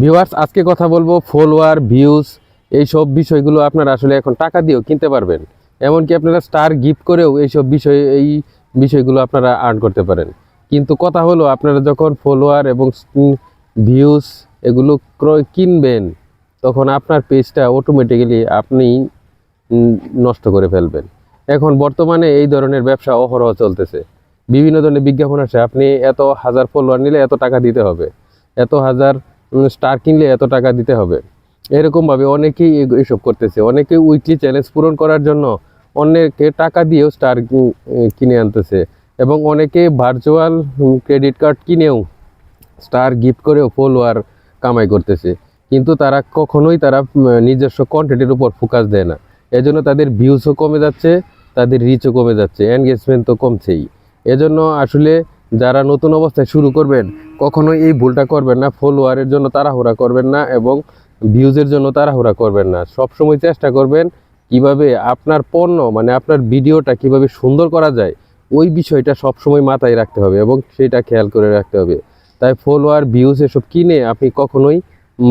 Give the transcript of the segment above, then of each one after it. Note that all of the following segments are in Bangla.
ভিউয়ার্স আজকে কথা বলব ফলোয়ার ভিউজ এই সব বিষয়গুলো আপনারা আসলে এখন টাকা দিয়েও কিনতে পারবেন। এমনকি আপনারা স্টার গিফট করেও এইসব বিষয়, এই বিষয়গুলো আপনারা আর্ন করতে পারেন। কিন্তু কথা হলো, আপনারা যখন ফলোয়ার এবং ভিউজ এগুলো ক্রয় কিনবেন, তখন আপনার পেজটা অটোমেটিক্যালি আপনি নষ্ট করে ফেলবেন। এখন বর্তমানে এই ধরনের ব্যবসা অহরহ চলতেছে। বিভিন্ন ধরনের বিজ্ঞাপন আছে আপনি এত হাজার ফলোয়ার নিলে এত টাকা দিতে হবে। এত হাজার স্টার কিনলে এত টাকা দিতে হবে। এরকমভাবে অনেকেই এসব করতেছে। অনেকে উইকলি চ্যালেঞ্জ পূরণ করার জন্য অনেকে টাকা দিয়েও স্টার কিনে আনতেছে এবং অনেকে ভার্চুয়াল ক্রেডিট কার্ড কিনেও স্টার গিফট করেও ফলোয়ার কামাই করতেছে। কিন্তু তারা কখনোই তারা নিজস্ব কন্টেন্টের উপর ফোকাস দেয় না। এজন্য তাদের ভিউজও কমে যাচ্ছে, তাদের রিচও কমে যাচ্ছে এনগেজমেন্ট তো কমছেই। এজন্য আসলে যারা নতুন অবস্থায় শুরু করবেন, কখনোই এই ভুলটা করবেন না। ফলোয়ারের জন্য তাড়াহুড়া করবেন না এবং ভিউজের জন্য তাড়াহুড়া করবেন না। সবসময় চেষ্টা করবেন কীভাবে আপনার পণ্য মানে আপনার ভিডিওটা কীভাবে সুন্দর করা যায়, ওই বিষয়টা সবসময় মাথায় রাখতে হবে এবং সেটা খেয়াল করে রাখতে হবে। তাই ফলোয়ার, ভিউজ এসব কিনে আপনি কখনোই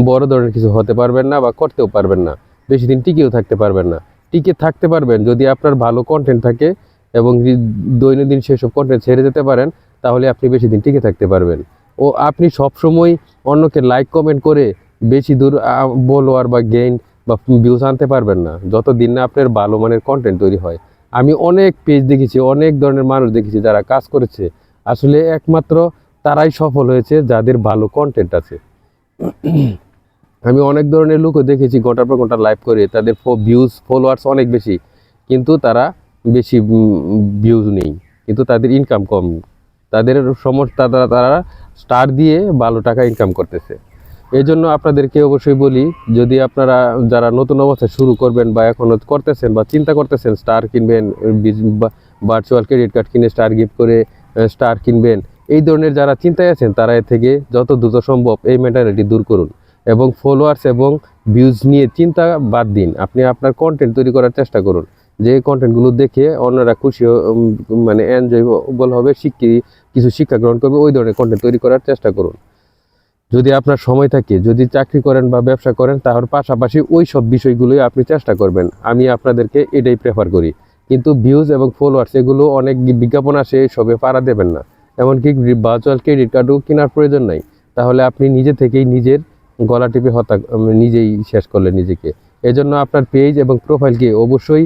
বড় ধরনের কিছু হতে পারবেন না বা করতেও পারবেন না। বেশি দিন টিকেও থাকতে পারবেন না। টিকে থাকতে পারবেন যদি আপনার ভালো কন্টেন্ট থাকে এবং দৈনন্দিন সেসব কন্টেন্ট ছেড়ে যেতে পারেন তাহলে আপনি বেশি দিন টিকে থাকতে পারবেন। ও আপনি সবসময় অন্যকে লাইক কমেন্ট করে বেশি দূর ফলোয়ার বা গেইন বা ভিউজ আনতে পারবেন না। যত দিন না আপনার ভালো মানের কন্টেন্ট তৈরি হয়। আমি অনেক পেজ দেখেছি, অনেক ধরনের মানুষ দেখেছি যারা কাজ করেছে। আসলে একমাত্র তারাই সফল হয়েছে যাদের ভালো কন্টেন্ট আছে। আমি অনেক ধরনের লোকও দেখেছি ঘণ্টার পর ঘণ্টা লাইভ করে, তাদের ভিউজ ফলোয়ার্স অনেক বেশি। কিন্তু তারা বেশি ভিউজ নেই। কিন্তু তাদের ইনকাম কম। তাদের সমস্ত তারা তারা স্টার দিয়ে ভালো টাকা ইনকাম করতেছে। এই জন্য আপনাদেরকে অবশ্যই বলি, যদি আপনারা যারা নতুন অবস্থায় শুরু করবেন বা এখনও করতেছেন বা চিন্তা করতেছেন স্টার কিনবেন ভার্চুয়াল ক্রেডিট কার্ড কিনে স্টার গিফট করে স্টার কিনবেন, এই ধরনের যারা চিন্তায় আছেন, তারা এ থেকে যত দ্রুত সম্ভব এই মেন্টালিটি দূর করুন এবং ফলোয়ার্স এবং ভিউজ নিয়ে চিন্তা বাদ দিন। আপনি আপনার কন্টেন্ট তৈরি করার চেষ্টা করুন। যে কন্টেন্টগুলো দেখে অন্যরা খুশি মানে এনজয়েবল হবে শিক্ষি কিছু শিক্ষা গ্রহণ করবে ওই ধরনের কন্টেন্ট তৈরি করার চেষ্টা করুন। যদি আপনার সময় থাকে যদি চাকরি করেন বা ব্যবসা করেন তাহলে পাশাপাশি ওই সব বিষয়গুলোই আপনি চেষ্টা করবেন। আমি আপনাদেরকে এটাই প্রেফার করি। কিন্তু ভিউজ এবং ফলোয়ার্স এগুলো অনেক বিজ্ঞাপন আসে সবে পাড়া দেবেন না। এমনকি ভার্চুয়াল ক্রেডিট কার্ডও কেনার প্রয়োজন নাই। তাহলে আপনি নিজে থেকেই নিজের গলা টিপে উম, নিজেই শেষ করলেন নিজেকে। এজন্য আপনার পেজ এবং প্রোফাইলকে অবশ্যই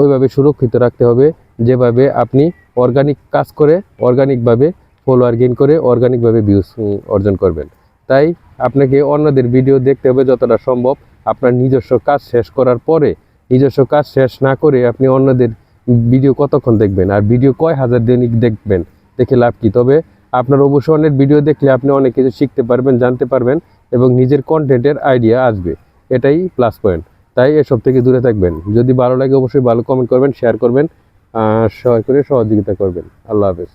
ওইভাবে সুরক্ষিত রাখতে হবে, যেভাবে আপনি অর্গানিক কাজ করে অর্গানিকভাবে ফলোয়ার গেইন করে অর্গানিকভাবে ভিউজ অর্জন করবেন। তাই আপনাকে অন্যদের ভিডিও দেখতে হবে যতটা সম্ভব। আপনার নিজস্ব কাজ শেষ করার পরে, নিজস্ব কাজ শেষ না করে আপনি অন্যদের ভিডিও কতক্ষণ দেখবেন? আর ভিডিও কয় হাজার দৈনিক দেখবেন? দেখে লাভ কি? তবে আপনার অবশ্যই অনেক ভিডিও দেখলে আপনি অনেক কিছু শিখতে পারবেন, জানতে পারবেন এবং নিজের কন্টেন্টের আইডিয়া আসবে। এটাই প্লাস পয়েন্ট তাই এসব থেকে দূরে থাকবেন। যদি ভালো লাগে অবশ্যই ভালো কমেন্ট করবেন শেয়ার করবেন সহায় করে সহযোগিতা করবেন। আল্লাহ হাফেজ।